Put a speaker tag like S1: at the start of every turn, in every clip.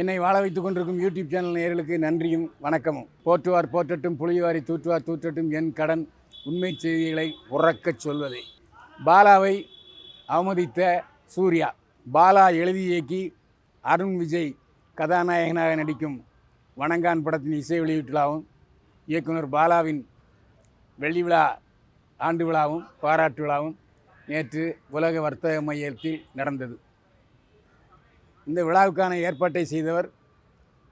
S1: என்னை வாழ வைத்துக் கொண்டிருக்கும் யூடியூப் சேனல் நேர்களுக்கு நன்றியும் வணக்கமும். போற்றுவார் போற்றட்டும் புளிவாரி தூற்றுவார் தூற்றட்டும் என் கடன் உண்மை செய்திகளை உறக்கச் சொல்வதே. பாலாவை அவமதித்த சூர்யா பாலா எழுதி இயக்கி அருண் விஜய் கதாநாயகனாக நடிக்கும் வணங்கான் படத்தின் இசை வெளியீட்டு விழாவும் இயக்குனர் பாலாவின் வெள்ளி விழா ஆண்டு விழாவும் பாராட்டு விழாவும் நேற்று உலக வர்த்தக மையத்தில் நடந்தது. இந்த விழாவுக்கான ஏற்பாட்டை செய்தவர்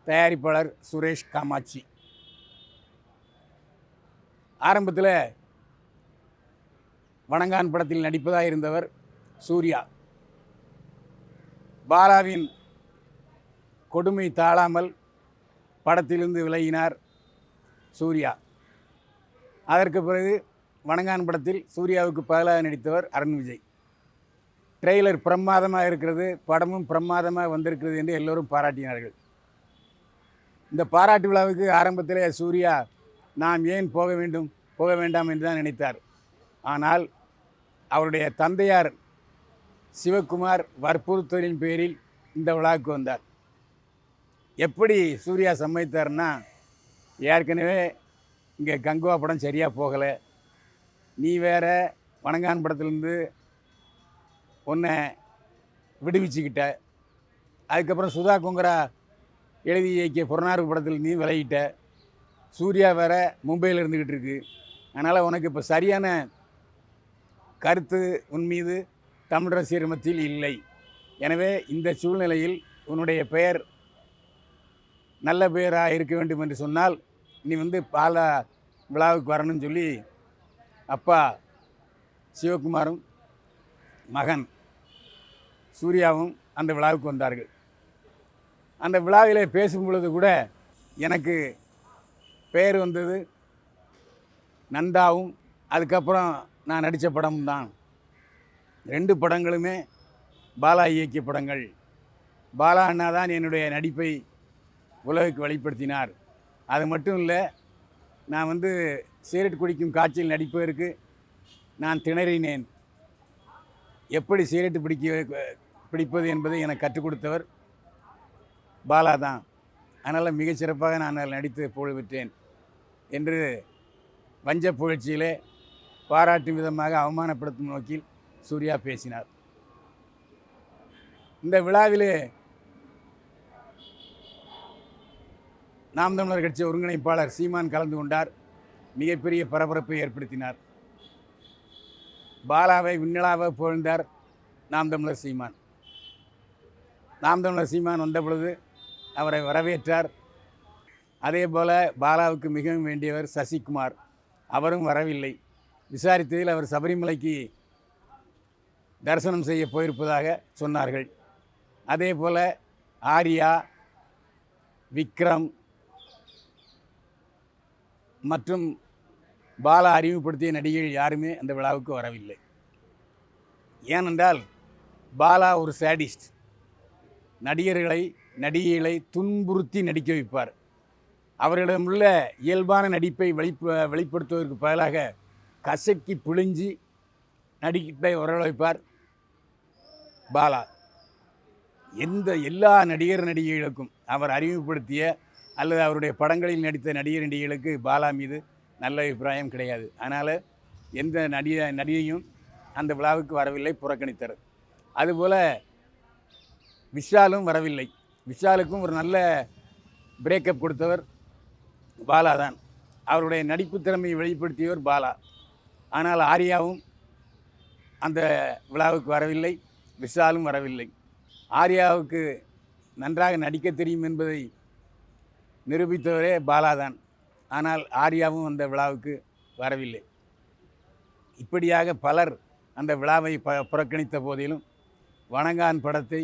S1: தயாரிப்பாளர் சுரேஷ் காமாட்சி. ஆரம்பத்தில் வணங்கான் படத்தில் நடிப்பதாக இருந்தவர் சூர்யா. பாலாவின் கொடுமை தாழாமல் படத்திலிருந்து விலகினார் சூர்யா. அதற்கு பிறகு வணங்கான் படத்தில் சூர்யாவுக்கு பதிலாக நடித்தவர் அருண் விஜய். ட்ரெய்லர் பிரமாதமாக இருக்கிறது படமும் பிரமாதமாக வந்திருக்கிறது என்று எல்லோரும் பாராட்டினார்கள். இந்த பாராட்டு விழாவுக்கு ஆரம்பத்தில் சூர்யா நாம் ஏன் போக வேண்டும்? போக வேண்டாம் என்று தான் நினைத்தார். ஆனால் அவருடைய தந்தையார் சிவகுமார் வற்புறுத்தலின் பேரில் இந்த விழாவுக்கு வந்தார். எப்படி சூர்யா சம்மதித்தார்னா ஏற்கனவே இங்கே கங்குவா படம் சரியாக போகலை. நீ வேற வணங்கான் படத்துலேருந்து உன்னை விடுவிச்சுக்கிட்ட. அதுக்கப்புறம் சுதா குங்கரா எழுதி இயக்கிய புறநாறு படத்தில் நீ விளையிட்ட சூர்யா வேற மும்பையில் இருந்துக்கிட்டு இருக்கு. அதனால் உனக்கு இப்போ சரியான கருத்து உன் மீது தமிழ் ரசிகர் மத்தியில் இல்லை. எனவே இந்த சூழ்நிலையில் உன்னுடைய பெயர் நல்ல பெயராக இருக்க வேண்டும் என்று சொன்னால் நீ வந்து பால விழாவுக்கு வரணும்னு சொல்லி அப்பா சிவகுமாரும் மகன் சூர்யாவும் அந்த விழாவுக்கு வந்தார்கள். அந்த விழாவிலே பேசும் பொழுது கூட எனக்கு பெயர் வந்தது நந்தாவும் அதுக்கப்புறம் நான் நடித்த படமும் தான். ரெண்டு படங்களுமே பாலா இயக்கிய படங்கள். பாலா அண்ணா தான் என்னுடைய நடிப்பை உலகுக்கு வெளிப்படுத்தினார். அது மட்டும் இல்லை நான் வந்து சிகரெட் குடிக்கும் காய்ச்சல் நடிப்பதற்கு நான் திணறினேன். எப்படி சிகரெட்டு பிடிக்க பிடிப்பது என்பதை எனக்கு கற்றுக் கொடுத்தவர். பாலா தான். அதனால் மிகச்சிறப்பாக நான் அதில் நடித்து புகழ் பெற்றேன் என்று வஞ்ச புகழ்ச்சியிலே பாராட்டும் விதமாக அவமானப்படுத்தும் நோக்கில் சூர்யா பேசினார். இந்த விழாவிலே நாம் தமிழர் கட்சி ஒருங்கிணைப்பாளர் சீமான் கலந்து கொண்டார். மிகப்பெரிய பரபரப்பை ஏற்படுத்தினார். பாலாவை விண்ணலாக புகழ்ந்தார் நாம் தமிழர் சீமான். நாம் தமிழர் சீமான் வந்த பொழுது அவரை வரவேற்றார். அதே போல் பாலாவுக்கு மிகவும் வேண்டியவர் சசிகுமார். அவரும் வரவில்லை. விசாரித்ததில் அவர் சபரிமலைக்கு தரிசனம் செய்ய போயிருப்பதாக சொன்னார்கள். அதே போல் ஆர்யா விக்ரம் மற்றும் பாலா அறிமுகப்படுத்திய நடிகைகள் யாருமே அந்த விழாவுக்கு வரவில்லை. ஏனென்றால் பாலா ஒரு சேடிஸ்ட் நடிகர்களை நடிகைகளை துன்புறுத்தி நடிக்க வைப்பார். அவர்களிடமுள்ள இயல்பான நடிப்பை வெளிப்ப வெளிப்படுத்துவதற்கு பதிலாக கசக்கி பிழிஞ்சி நடிப்பை வைப்பார் பாலா. எந்த எல்லா நடிகர் நடிகைகளுக்கும் அவர் அறிமுகப்படுத்திய அல்லது அவருடைய படங்களில் நடித்த நடிகர் நடிகைகளுக்கு பாலா மீது நல்ல அபிப்பிராயம் கிடையாது. அதனால் எந்த நடிக நடிகையும் அந்த விழாவுக்கு வரவில்லை புறக்கணித்தார் அதுபோல் விஷாலும் வரவில்லை. விஷாலுக்கும் ஒரு நல்ல பிரேக்கப் கொடுத்தவர் பாலா தான். அவருடைய நடிப்பு திறமையை வெளிப்படுத்தியவர் பாலா. ஆனால் ஆர்யாவும் அந்த விழாவுக்கு வரவில்லை விஷாலும் வரவில்லை. ஆர்யாவுக்கு நன்றாக நடிக்க தெரியும் என்பதை நிரூபித்தவரே பாலா தான். ஆனால் ஆர்யாவும் அந்த விழாவுக்கு வரவில்லை. இப்படியாக பலர் அந்த விழாவை ப புறக்கணித்த போதிலும் வணங்கான் படத்தை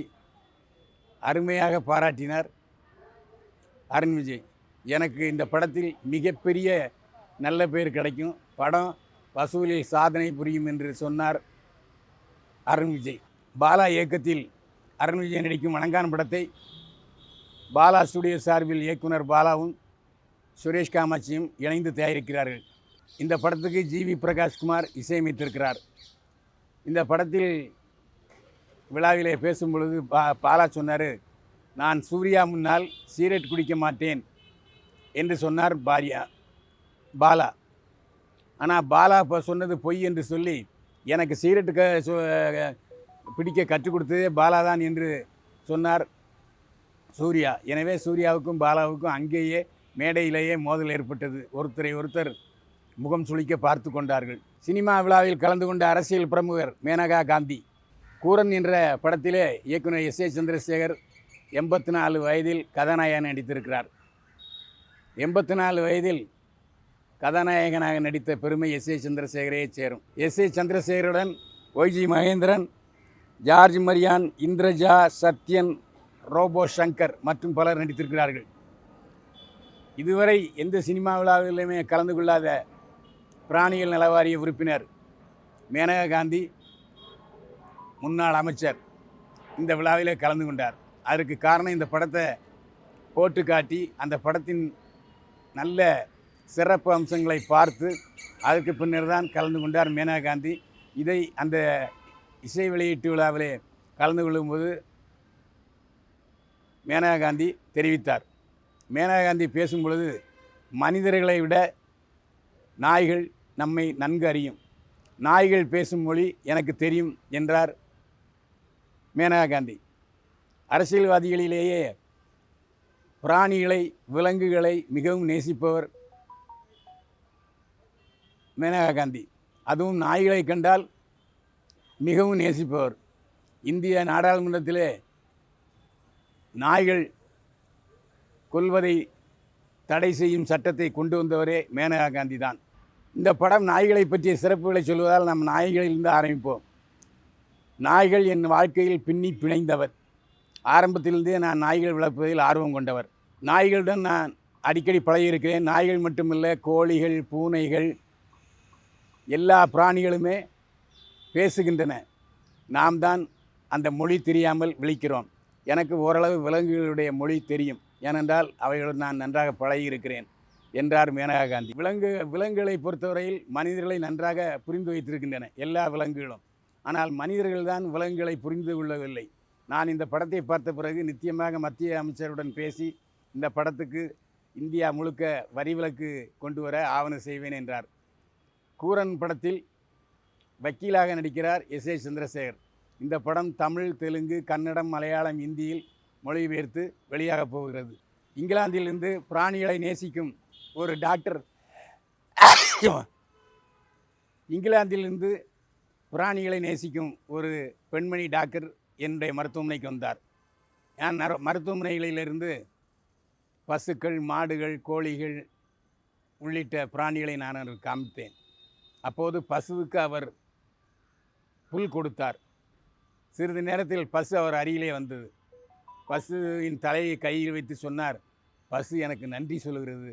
S1: அருமையாக பாராட்டினார் அருண் விஜய். எனக்கு இந்த படத்தில் மிகப்பெரிய நல்ல பேர் கிடைக்கும். படம் வசூலில் சாதனை புரியும் என்று சொன்னார் அருண் விஜய். பாலா இயக்கத்தில் அருண் விஜய் நடிக்கும் வணங்கான் படத்தை பாலா ஸ்டுடியோ சார்பில் இயக்குனர் பாலாவும் சுரேஷ் காமாட்சியும் இணைந்து தயாரிக்கிறார்கள். இந்த படத்துக்கு ஜிவி பிரகாஷ்குமார் இசையமைத்திருக்கிறார். இந்த படத்தில் விழாவிலே பேசும் பொழுது பா பாலா சொன்னார் நான் சூர்யா முன்னால் சீரட் குடிக்க மாட்டேன் என்று சொன்னார் பாரியா பாலா. ஆனால் பாலா இப்போ சொன்னது பொய் என்று சொல்லி எனக்கு சீரட்டு க சு- பிடிக்க கற்றுக் கொடுத்ததே பாலா தான் என்று சொன்னார் சூர்யா. எனவே சூர்யாவுக்கும் பாலாவுக்கும் அங்கேயே மேடையிலேயே மோதல் ஏற்பட்டது. ஒருத்தரை ஒருத்தர் முகம் சுளிக்க பார்த்து கொண்டார்கள். சினிமா விழாவில் கலந்து கொண்ட அரசியல் பிரமுகர் மேனகா காந்தி. கூரன் என்ற படத்திலே இயக்குனர் எஸ் ஏ சந்திரசேகர் எண்பத்தி நாலு வயதில் கதாநாயகன் நடித்திருக்கிறார். எண்பத்தி நாலு வயதில் கதாநாயகனாக நடித்த பெருமை எஸ் ஏ சந்திரசேகரையே சேரும். S A சந்திரசேகருடன் Y G Mahendran George Mariyan Indraja Sathyan Robo Shankar மற்றும் பலர் நடித்திருக்கிறார்கள். இதுவரை எந்த சினிமா விழாவிலுமே கலந்து கொள்ளாத பிராணிகள் நலவாரிய உறுப்பினர் மேனகா காந்தி முன்னாள் அமைச்சர் இந்த விழாவில் கலந்து கொண்டார். அதற்கு காரணம் இந்த படத்தை போட்டு காட்டி அந்த படத்தின் நல்ல சிறப்பு அம்சங்களை பார்த்து அதற்கு பின்னர் தான் கலந்து கொண்டார் மேனகா காந்தி. இதை அந்த இசை வெளியீட்டு விழாவிலே கலந்து கொள்ளும்போது மேனகா காந்தி தெரிவித்தார். மேனகா காந்தி பேசும் பொழுது மனிதர்களை விட நாய்கள் நம்மை நன்கு அறியும். நாய்கள் பேசும் மொழி எனக்கு தெரியும் என்றார் மேனகா காந்தி. அரசியல்வாதிகளிலேயே பிராணிகளை விலங்குகளை மிகவும் நேசிப்பவர் மேனகா காந்தி. அதுவும் நாய்களை கண்டால் மிகவும் நேசிப்பவர். இந்திய நாடாளுமன்றத்திலே நாய்கள் கொல்வதை தடை செய்யும் சட்டத்தை கொண்டு வந்தவரே மேனகா காந்தி தான். இந்த படம் நாய்களை பற்றிய சிறப்புகளை சொல்வதால் நம் நாய்களிலிருந்து ஆரம்பிப்போம். நாய்கள் என் வாழ்க்கையில் பின்னி பிணைந்தவர். ஆரம்பத்திலிருந்தே நான் நாய்கள் வளர்ப்பதில் ஆர்வம் கொண்டவர். நாய்களுடன் நான் அடிக்கடி பழகியிருக்கிறேன். நாய்கள் மட்டுமில்லை கோழிகள் பூனைகள் எல்லா பிராணிகளுமே பேசுகின்றன. நாம் தான் அந்த மொழி தெரியாமல் விழிக்கிறோம். எனக்கு ஓரளவு விலங்குகளுடைய மொழி தெரியும். ஏனென்றால் அவைகளுடன் நான் நன்றாக பழகியிருக்கிறேன் என்றார் மேனகா காந்தி. விலங்கு விலங்குகளை பொறுத்தவரையில் மனிதர்களை நன்றாக புரிந்து வைத்திருக்கின்றன எல்லா விலங்குகளும். ஆனால் மனிதர்கள்தான் உலகங்களை விலங்குகளை புரிந்து கொள்ளவில்லை. நான் இந்த படத்தை பார்த்த பிறகு நிச்சயமாக மத்திய அமைச்சருடன் பேசி இந்த படத்துக்கு இந்தியா முழுக்க வரி விலக்கு கொண்டு வர ஆவணம் செய்வேன் என்றார். கூரன் படத்தில் வக்கீலாக நடிக்கிறார் எஸ் ஏ சந்திரசேகர். இந்த படம் தமிழ் தெலுங்கு கன்னடம் மலையாளம் இந்தியில் மொழிபெயர்த்து வெளியாகப் போகிறது. இங்கிலாந்திலிருந்து பிராணிகளை நேசிக்கும் ஒரு டாக்டர். இங்கிலாந்திலிருந்து பிராணிகளை நேசிக்கும் ஒரு பெண்மணி டாக்டர் என்னுடைய மருத்துவமனைக்கு வந்தார். நான் மருத்துவமனைகளிலிருந்து பசுக்கள் மாடுகள் கோழிகள் உள்ளிட்ட பிராணிகளை நான் அவருக்கு காமித்தேன். அப்போது பசுவுக்கு அவர் புல் கொடுத்தார். சிறிது நேரத்தில் பசு அவர் அருகிலே வந்தது. பசுவின் தலையை கையில் வைத்து சொன்னார் பசு எனக்கு நன்றி சொல்கிறது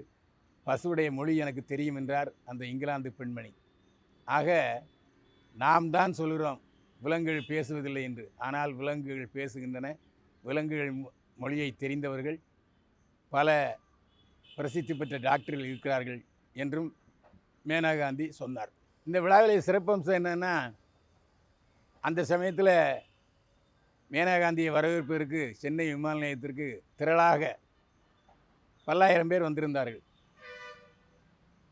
S1: பசுவுடைய மொழி எனக்கு தெரியும் என்றார் அந்த இங்கிலாந்து பெண்மணி. ஆக நாம் தான் சொல்கிறோம் விலங்குகள் பேசுவதில்லை என்று. ஆனால் விலங்குகள் பேசுகின்றன. விலங்குகள் மொ- மொழியை தெரிந்தவர்கள் பல பிரசித்தி பெற்ற டாக்டர்கள் இருக்கிறார்கள் என்றும் மேனகா காந்தி சொன்னார். இந்த விழாவில் சிறப்பம்சம் என்னென்னா அந்த சமயத்தில் மேனகா காந்தியை வரவேற்பதற்கு சென்னை விமான நிலையத்திற்கு திரளாக பல்லாயிரம் பேர் வந்திருந்தார்கள்.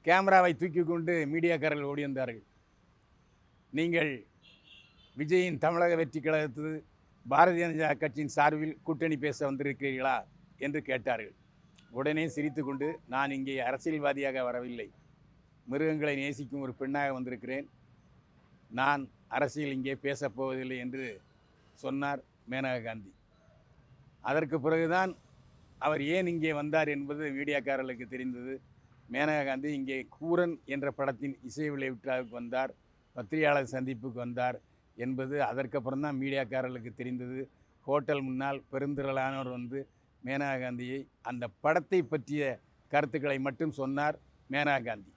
S1: கேமராவை தூக்கி கொண்டு மீடியாக்காரர்கள் ஓடி வந்தார்கள். நீங்கள் விஜயின் தமிழக வெற்றி கழகத்து பாரதிய ஜனதா கட்சியின் சார்பில் கூட்டணி பேச வந்திருக்கிறீர்களா என்று கேட்டார்கள். உடனே சிரித்துக்கொண்டு நான் இங்கே அரசியல்வாதியாக வரவில்லை. மிருகங்களை நேசிக்கும் ஒரு பெண்ணாக வந்திருக்கிறேன். நான் அரசியல் இங்கே பேசப் போவதில்லை என்று சொன்னார் மேனகா காந்தி. அதற்கு பிறகுதான் அவர் ஏன் இங்கே வந்தார் என்பது மீடியாக்காரர்களுக்கு தெரிந்தது. மேனகா காந்தி இங்கே கூரன் என்ற படத்தின் இசை விளைவிட்டாவுக்கு வந்தார். பத்திரிகையாளர் சந்திப்புக்கு வந்தார் என்பது அதற்கப்புறம் தான் மீடியாக்காரர்களுக்கு தெரிந்தது. ஹோட்டல் முன்னால் பெருந்திரளானவர் வந்து மேனகா காந்தியை அந்த படத்தை பற்றிய கருத்துக்களை மட்டும் சொன்னார் மேனகா காந்தி.